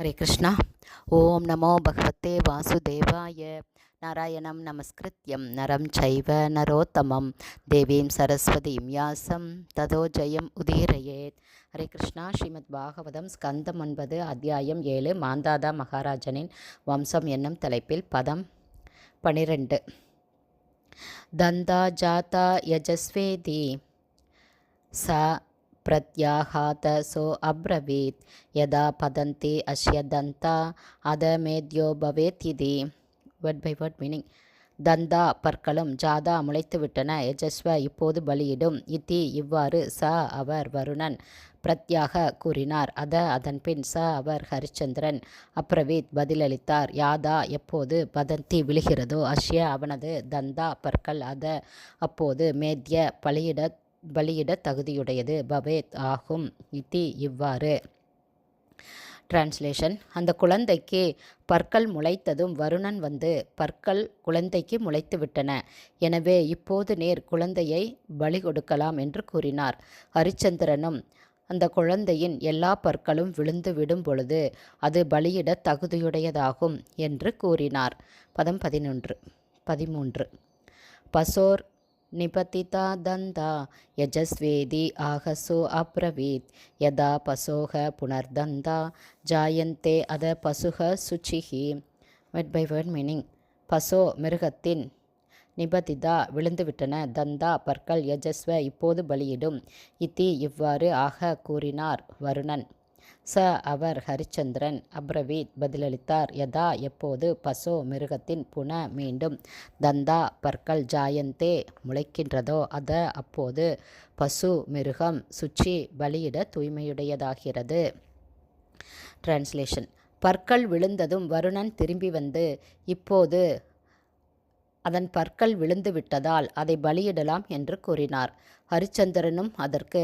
ஹரே கிருஷ்ணா. ஓம் நமோ பகவத்தே வாசுதேவாய. நாராயணம் நமஸ்கிருத்யம். நரம் சைவ நரோத்தமம். தேவீம் சரஸ்வதீம் யாசம். ததோ ஜெயம் உதீரயேத். ஹரே கிருஷ்ணா. ஸ்ரீமத் பாகவதம் ஸ்கந்தம் ஒன்பது அத்தியாயம் ஏழு மாந்தாதா மகாராஜனின் வம்சம் என்னும் தலைப்பில் பதம் பனிரெண்டு. தந்தா ஜாதா யஜஸ்வேதி ச प्रत्याहात सो अब्रवीत् यदा पतन्ति अस्य दन्ता அதமேத்யோ பவேத் இது வேர்ட் பை வேர்ட் மீனிங் தந்தா பற்களும் ஜாதா முளைத்துவிட்டன யஜஸ்வ இப்போது பலியிடும் இத்தி இவ்வாறு ச அவர் வருணன் பிரத்யாக கூறினார் அத அதன்பின் ச அவர் ஹரிச்சந்திரன் அப்ரவீத் பதிலளித்தார் யாதா எப்போது பதந்தி விழுகிறதோ அஷ்ய அவனது தந்தா பற்கள் அத அப்போது மேத்ய பலியிட பலியிட தகுதியுடையது. பவேத் ஆகும். இத்தி இவ்வாறு. டிரான்ஸ்லேஷன் அந்த குழந்தைக்கு பற்கள் முளைத்ததும் வருணன் வந்து பற்கள் குழந்தைக்கு முளைத்து விட்டன. எனவே இப்போது நேர் குழந்தையை பலி கொடுக்கலாம் என்று கூறினார். ஹரிச்சந்திரனும் அந்த குழந்தையின் எல்லா பற்களும் விழுந்து விடும் பொழுது அது பலியிட தகுதியுடையதாகும் என்று கூறினார். பதம் பதினொன்று. பதிமூன்று. பசோர் निपतिता दन्ता यजस्वेदी आहसो अब्रवीत् यदा पशोः पुनर्दन्ता ஜாயந்தே அத பசுக சுச்சிஹி வெட் பை வேர்ட் மீனிங் பசோ மிருகத்தின் நிபதிதா விழுந்துவிட்டன தந்தா பற்கள் யஜஸ்வ இப்போது பலியிடும் இத்தி இவ்வாறு ஆக கூறினார் வருணன் ச அவர் ஹரிச்சந்திரன். அப்ரவீத் பதிலளித்தார் யதா எப்போது பசோ மிருகத்தின் புன மீண்டும் தந்தா பற்கள் ஜாயந்தே முளைக்கின்றதோ அத அப்போது பசு மிருகம் சுச்சி பலியிட தூய்மையுடையதாகிறது. டிரான்ஸ்லேஷன் பற்கள் விழுந்ததும் வருணன் திரும்பி வந்து இப்போது அதன் பற்கள் விழுந்து விட்டதால் அதை பலியிடலாம் என்று கூறினார். ஹரிச்சந்திரனும் அதற்கு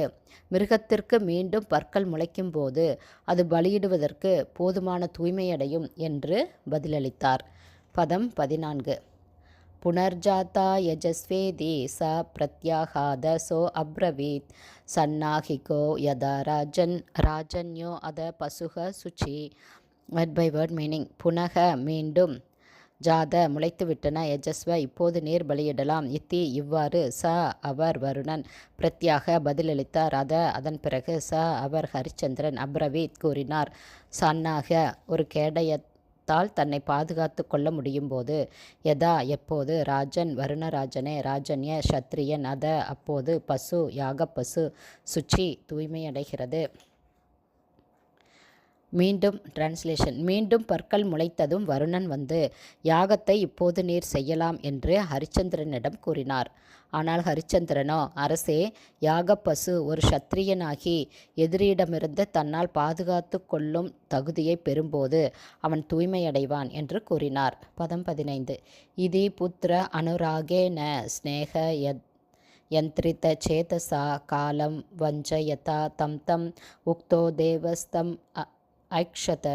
மிருகத்திற்கு மீண்டும் பற்கள் முளைக்கும் போது அது பலியிடுவதற்கு போதுமான தூய்மையடையும் என்று பதிலளித்தார். பதம் பதினான்கு. புனர்ஜாத்தா யஜஸ்வேதி ச பிரத்யாகாத சோ அப்ரவீத். சன்னாகிகோ யதா ராஜன் ராஜன்யோ அத பசுக சுச்சி. வேர்ட் பை வேர்ட் மீனிங் புனக மீண்டும் ஜாத முளைத்துவிட்டன யஜஸ்வ இப்போது நேர் பலியிடலாம். இத்தி இவ்வாறு ச அவர் வருணன் பிரத்யாக பதிலளித்தார். அத அதன் பிறகு ச அவர் ஹரிச்சந்திரன் அப்ரவீத் கூறினார். சன்னாக ஒரு கேடயத்தால் தன்னை பாதுகாத்து கொள்ள முடியும் போது எதா எப்போது? ராஜன் வருணராஜனே ராஜன்ய சத்ரியன் அத அப்போது பசு யாக பசு சுச்சி தூய்மையடைகிறது. மீண்டும் டிரான்ஸ்லேஷன் மீண்டும் பற்கள் முளைத்ததும் வருணன் வந்து யாகத்தை இப்போது நீர் செய்யலாம் என்று ஹரிச்சந்திரனிடம் கூறினார். ஆனால் ஹரிச்சந்திரனோ அரசே யாகப்பசு ஒரு சத்திரியனாகி எதிரியிடமிருந்து தன்னால் பாதுகாத்து கொள்ளும் தகுதியை பெறும்போது அவன் தூய்மையடைவான் என்று கூறினார். பதம் பதினைந்து. இதி புத்திர அனுராகேன ஸ்னேக யத் யந்திரித சேதசா காலம் வஞ்சயதா தம் தம் உக்தோ தேவஸ்தம் ஐக்ஷத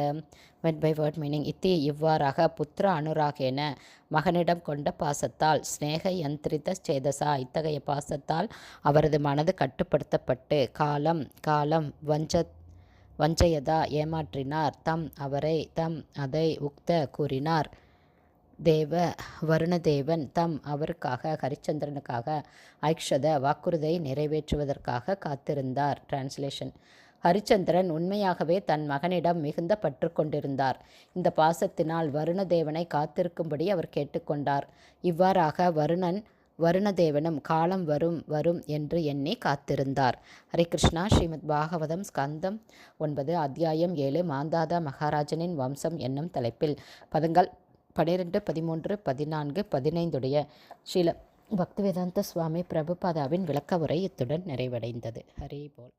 வெட் பை வேர்ட் மீனிங் இத்தி இவ்வாறாக புத்திர அனுராகேன மகனிடம் கொண்ட பாசத்தால் ஸ்னேக யந்திரித சேதசா இத்தகைய பாசத்தால் அவரது மனது கட்டுப்படுத்தப்பட்டு காலம் காலம் வஞ்ச வஞ்சயதா ஏமாற்றினார். தம் அவரை தம் அதை உக்த கூறினார். தேவ வருணதேவன் தம் அவருக்காக ஹரிச்சந்திரனுக்காக ஐக்ஷத வாக்குறுதியை நிறைவேற்றுவதற்காக காத்திருந்தார். டிரான்ஸ்லேஷன் ஹரிச்சந்திரன் உண்மையாகவே தன் மகனிடம் மிகுந்த பற்று கொண்டிருந்தார். இந்த பாசத்தினால் வருணதேவனை காத்திருக்கும்படி அவர் கேட்டுக்கொண்டார் இவ்வாறாக வருணன் வருணதேவனும் காலம் வரும் வரும் என்று எண்ணி காத்திருந்தார். ஹரே கிருஷ்ணா ஸ்ரீமத் பாகவதம் ஸ்கந்தம் ஒன்பது அத்தியாயம் ஏழு மாந்தாதா மகாராஜனின் வம்சம் என்னும் தலைப்பில். பதங்கள் பனிரெண்டு பதிமூன்று பதினான்கு பதினைந்துடைய ஸ்ரீல பக்திவேதாந்த சுவாமி பிரபுபாதாவின் விளக்க உரை இத்துடன் நிறைவடைந்தது. ஹரே போல்.